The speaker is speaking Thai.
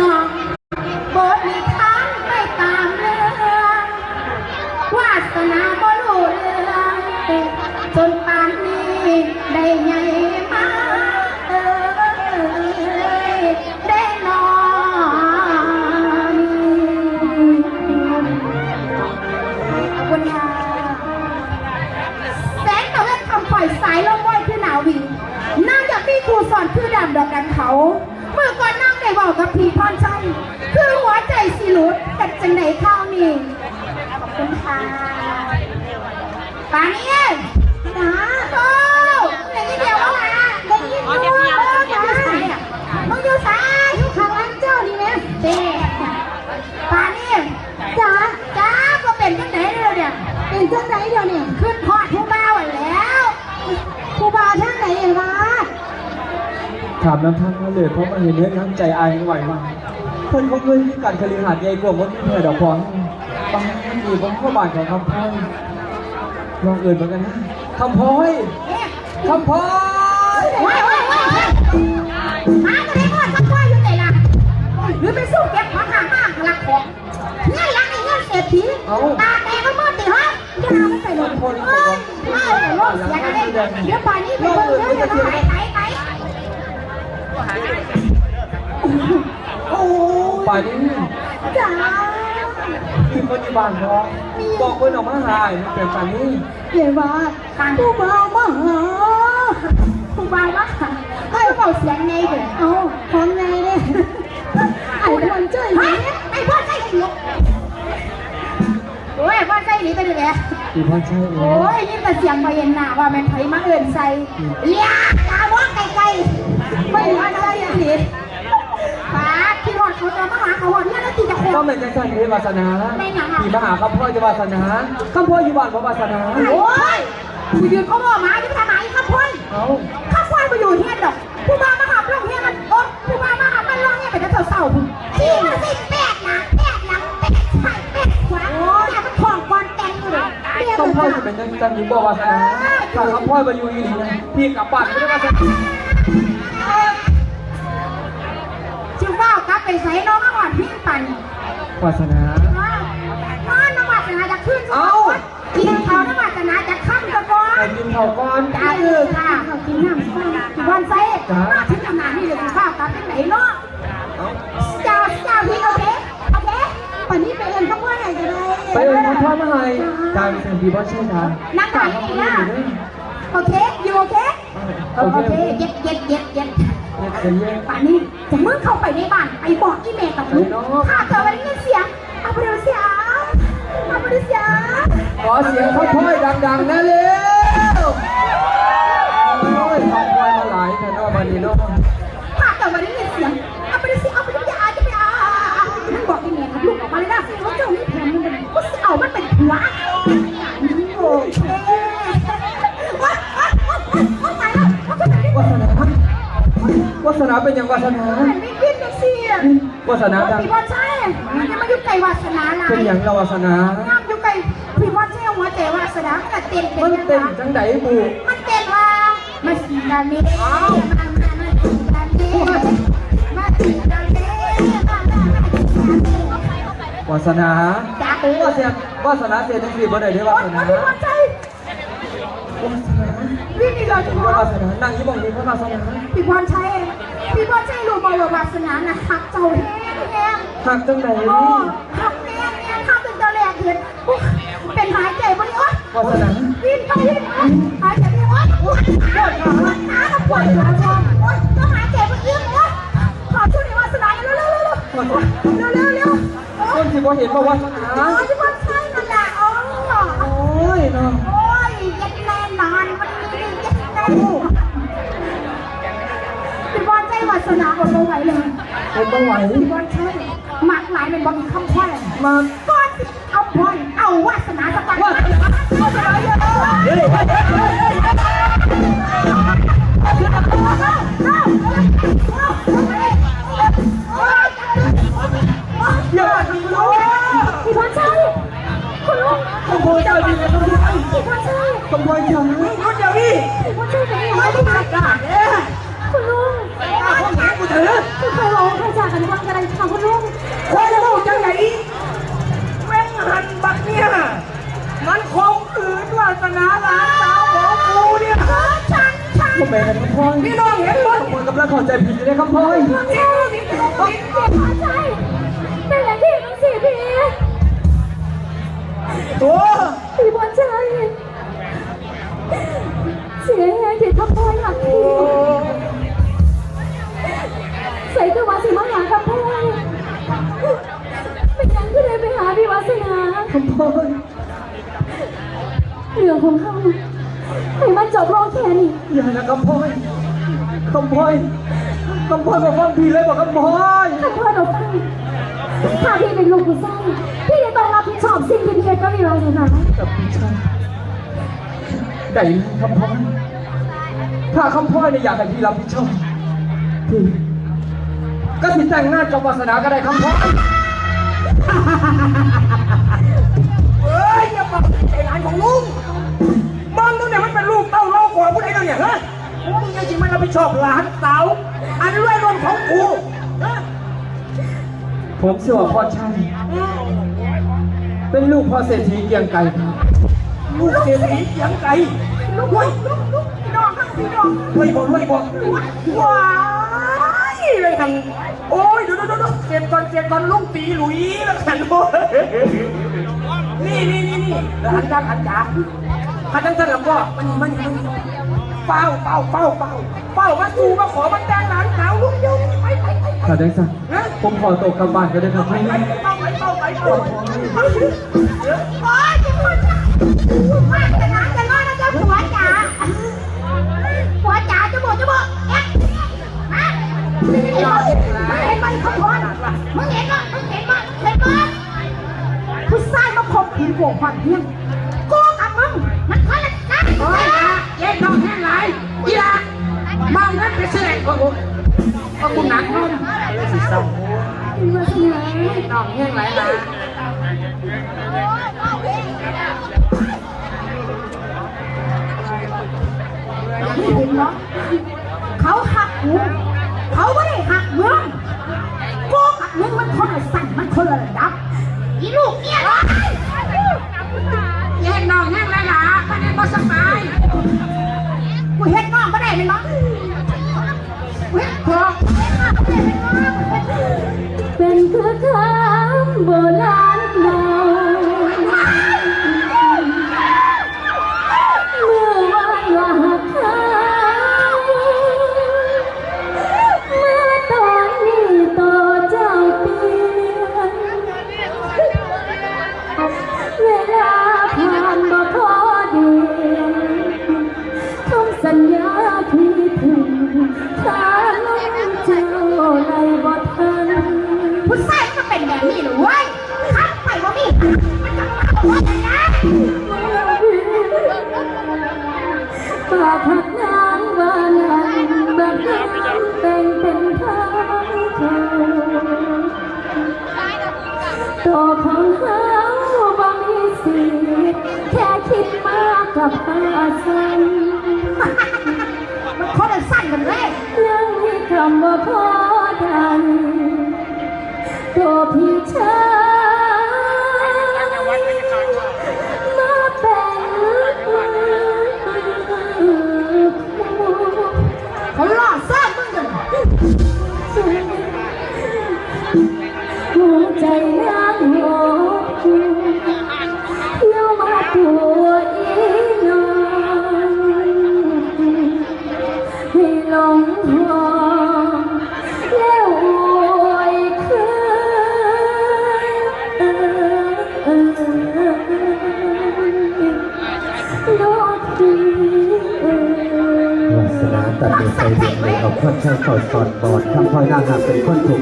นองโบสมีทางไปตามเรื่องวาสนาบ่รู้เรื่องจนป่านนี้ได้ใหญ่มาเอ้ยได้นอนขอบคุณค่ะแสงตะเวนคำปล่อยสายลมว้อยคือหนาววิงนั่งจากพี่ครูสอนคือดำดอกกันเขา บอกกับพี่พรชัยคือหัวใจสิหลุดกันจังไหนข้าวนี่ขอบคุณค่ะปานี่นะโอ้ได้ยินเดียวแล้วนะได้ยินด้วยเออจ้ามึงอยู่ซ้ายอยู่ข้างหลังเจ้าดีไหมเจ๊ปานี่จ้าจ้าก็เป็นจังไหนเลยเนี่ย เป็นจังไหนเดี๋ยวนี้ขึ้นพอดผู้บ่าวอะแล้วผู้บ่าวทางไหนเองวะ ถามน้ำท่านมาเลยเพราะมาเห็นเนื้อน้ำใจอายไม่ไหวมาเพิ่นเขาเคยมีการคลีหาดใหญ่กว่าวันนี้เพื่อดอกฟองบางมันมีบนข้อบานของคำพ้อยลองเอ่ยเหมือนกันนะคำพ้อยเอ๊ะคำพ้อยว้ายว้ายว้ายว้ายมาก็ได้พอดทักว่าอยู่ไหนล่ะหรือไปสู้เก็บของห่างมากหลักของเงี้ยหลังไอ้เงี้ยเศรษฐีตาแดงก็มืดติฮะอย่าไม่ใส่ลมเอ้ยไม่แต่โลกเสียกันเลยเดี๋ยวป่านนี้ไปเบิ่งเดี๋ยวเดี๋ยวต้องไหนไหนไหน โอ้ป่านนี้จ้ามีคนที่บ้านเขาบอกเพิ่นออกมาหายมันเป็นป่านนี้เดี๋ยวว่าผู้บ่าวมาหาผู้บ่าวมาหาไอ้เบาเสียงไงเด้อเอาของไงเด้อไอ้คนเจ้ยหนีไอ้พ่อใจหนีโอ้ยพ่อใจหนีไปเลยแหละอีพ่อใช่เอโอ้งยยิ่งแต่เสียงมาเย็นหนาว่าแม่นไผมาเอื่นใส่เลี้ยตาว่าไกลๆไม่ว่าใจหนีป้าพี่หอดเขาจะมาหาเขาหอดเนี่ยแล้วตีจะโค ก็ตรเป็นจังสันที่วาสนาไม่หยังอะที่มาหาคำพ้อยจะวาสนาคำพ้อยอยู่บ้านเพราะวาสนาโอ้ยกูยืนเขาบอกมาจะไปทำไมครับพ่นเอาข้าควายมาอยู่ที่นั่นดอกผู้บ้ามาหาพระองค์เนี่ยมันโอ๊ยผู้บ้ามาหามันร้องเนี่ยเป็นแต่เสาๆคุณขี้มันสิแปดนะแปดหลังแปดไข่แปดขวาโอ้ยมันของก่อนแต่งอยู่เลยเรียกคำพ้อยเลจะยเป็นจังสันที่บอกวาสนาถ้าคำพ้อยมาอยู่อีหลีนะพี่กลับบ้านไม่ได้วาสนาชิวว่าวกลับไปใส่น้องมาหอดพี่ปัน วาสนาว้าวน้องน้ำวาสนาจะขึ้นสมองกินเขาน้ำวาสนาจะข้ามตะกอนไปกินข้าวก่อนจ้าเออค่ะเขากินน้ำซ่าวันไซมาถึงขนาดนี้เลยข้าวกลับเป็นไหนเนาะเจ้าเจ้าพี่โอเคโอเควันนี้ไปเอ็นข้าวโพดไหนจะได้ไปเอิญคุณพ่อมาให้จางเซนดีบอสใช่ไหมนั่งไหนข้าวดีพ่อนะอยู่ด้วยโอเค อยู่โอเค โอโอเคเคเย็ดเย็ดเย็ดเย็ด ป่านนี้จะมึงเข้าไปในบ้านไปบอกที่เมย์กับมึงถ้าเกิดวันนี้เสียงอาบุรีเสียเอาบุรีเสียขอเสียงค่อยๆดังๆนะเร็วโอ้ยข้าวพ่อยมาหลายแต่นอกวันนี้เนาะ ย่างวาสนามันไม่ขึ้นจังสิอะวาสนาดังพี่บอลใช่ยังมาอยู่ไกลวาสนาลาเป็นอย่างเราวาสนาย่ำอยู่ไกลพี่บอลใช่หัวใจวาสนาก็เต้นเป็มันนยังเต้นไงจังไดบุมันเต้นว่ามาสีดาเน่มามามาสีดาเน่มาสีดาเน่มามามาสีดาเน่วาสนาจ้าเอ๋วาเสียงวาสนาเสียจังสิบ่ได้เด้อวาสนาพี่บอลใช่วาสนาวิ่งนี่เราจะพอวาสนานั่งอยู่บ่งนี้เพราะวาสนาพี่บอลใช่ พี่บอลใช่รู้บ่ว่าวาสนาน่ะหักเจ้าแห้งแห้งหักจังไดโอ้หักแน่แน่ข้าเป็นเจ้าแรกเห็นเป็นหายใจบ่ได้โอ๊ยวาสนาวิ่งไปวิ่งหายใจไม่ออกปวดปวดขาปวดขาปวดหัวชมโอ๊ยต้องหายใจไม่อิ่มโอ๊ยขอช่วยในวาสนาเร็วเร็วเร็วเร็วเร็วเร็วเร็วโอ๊คยนที่บ่เห็นว่าวาสนา สนาอดไม่ไหวเลยเป็นบ่ไหวพี่บอลใช่หมากหลายเป็นบอลคำพ่อยมาก้อนสิเอาพรเอาวาสนาสักวันวาสนาวาสนาเยอะ เคยร้องค่อยๆจากกันฟังกันเลยค่ะคุณลุงคนลูกจังไหนแม่งหันบักเนี่ย มันคงขืนวาสนาหลานสาวของกูเนี่ยฉันฉันพ่อแม่นะครับพ่อยพี่น้องเห็นมั้ยผมกำลังเข้าใจผิดอยู่นะครับพ่อยใช่ใช่ใช่ เรื่องของเขาให้มันจบลงแค่นี้อย่านะครับพ่อยคำพ่อยคำพ่อยมาฟังพี่เลยบอกคำพ่อยถ้าพ่อเราฟังถ้าพี่เป็นลูกผู้ชายพี่จะต้องรับผิดชอบสิ่งที่พี่เฮ็ดก็มีวาสนากับพี่ชายได้คำพ่อยถ้าคำพ่อยเนี่ยอยากให้พี่รับผิดชอบพี่ก็สิแต่งงานกับวาสนาก็ได้คำพ่อย เอ้ยอย่าบอกใจหลานของลุงบ้านตัวเนี่ยมันเป็นลูกเต้าเล่ากว่าผู้ใดตัวเนี่ยฮะมึงยังจริงมันรับผิดชอบหลานสาวอันรวยรวมของกูฮะผมเชื่อว่าพ่อชัยเป็นลูกพ่อเศรษฐีเกรียงไกรครับลูกเศรษฐีเสียงไก่ลูกเว้ยลูกลูกพี่น้องครับพี่น้องรวยบ่รวยบ่ว้ายเลยทังโอ้ยเดี๋ยวเดี๋ยวเดี๋ยวเจ็บก่อนเจ็บก่อนลุงตีหลุยแล้วกันโอ้ย นี่นี่นี่นี่หันจานหันจานหันจังสันแล้วก็มันนี่มันนี่มันนี่เป้าเป้าเป้าเป้าเป้ามาสู่มาขอมันแดงหลานสาวลุงยงไปไปไปไปถ้าได้สั่งฮะ ผมขอตัวกลับบ้านก็ได้ครับไปพี่ไปเป้าไปเป้าไปเป้าโอ๊ ความเพียงกูกับมึงมันคนละกันโอ้ยนะเย็นน้องแห้งไหลอีหละเมาเงินไปซื้อไอ้โอ้โหโอ้กูหนักนมเลยสิซ้ำมีวาสนาน้องแห้งไหลละไม่เห็นเนาะเขาหักกูเขาไม่ได้หักมึงกูกับมึงมันคนละสั่นมันคนละระดับอีลูกเนี่ย น้องก็ได้เลยเนาะเฮ้ยพอเป็นคือคำโบราณ ปากหักนางวานั้นแบบนั้นแต่งเป็นทางเขาตัวของเขาบ่มีสิแค่คิดมากกับหาสันมันคนละสั้นกันเลยยังมีคำว่าพอดันตัวพี่ชาย คนใช้เข่าสอนบอดทำพลอยนางหากเป็นคนถูก